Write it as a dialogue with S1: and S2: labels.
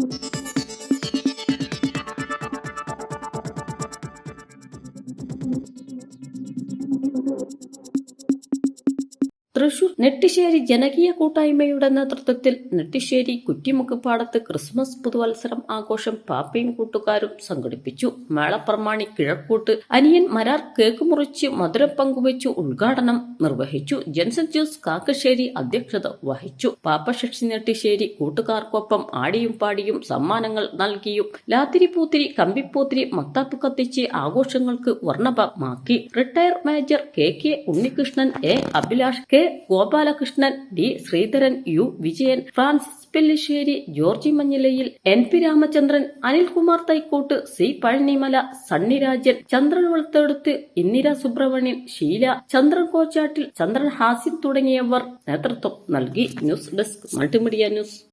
S1: Thank you. Thrissur Nettissery ജനകീയ കൂട്ടായ്മയുടെ നേതൃത്വത്തിൽ നെട്ടിശ്ശേരി കുറ്റിമുക്കുപാടത്ത് ക്രിസ്മസ് പുതുവത്സരം ആഘോഷം പാപ്പയും കൂട്ടുകാരും സംഘടിപ്പിച്ചു. മേളപ്രമാണി കിഴക്കൂട്ട് അനിയൻ മരാർ കേക്ക് മുറിച്ച് മധുരം പങ്കുവച്ചു ഉദ്ഘാടനം നിർവഹിച്ചു. ജെൻസൺ ജോസ് കാക്കശ്ശേരി അധ്യക്ഷത വഹിച്ചു. പാപ്പശക്ഷി നെട്ടിശ്ശേരി കൂട്ടുകാർക്കൊപ്പം ആടിയും പാടിയും സമ്മാനങ്ങൾ നൽകിയും ലാത്തിരി പൂത്തിരി കമ്പിപ്പൂത്തിരി മത്താപ്പ് കത്തിച്ച് ആഘോഷങ്ങൾക്ക് വർണഭമാക്കി retire major K K Unnikrishnan A Abhilash K Gopalakrishnan D Sreedharan U. Vijayan Francis Pellissery Georgy Manjilayil N. P. Ramachandran Anilkumar Thaikkottu C. Pazhanimala Sunny Rajan Chandran വളർത്തെടുത്ത് Indira Subramanian Sheela Chandran Kochattil Chandran Hasin തുടങ്ങിയവർ നേതൃത്വം നൽകി. News desk multimedia news.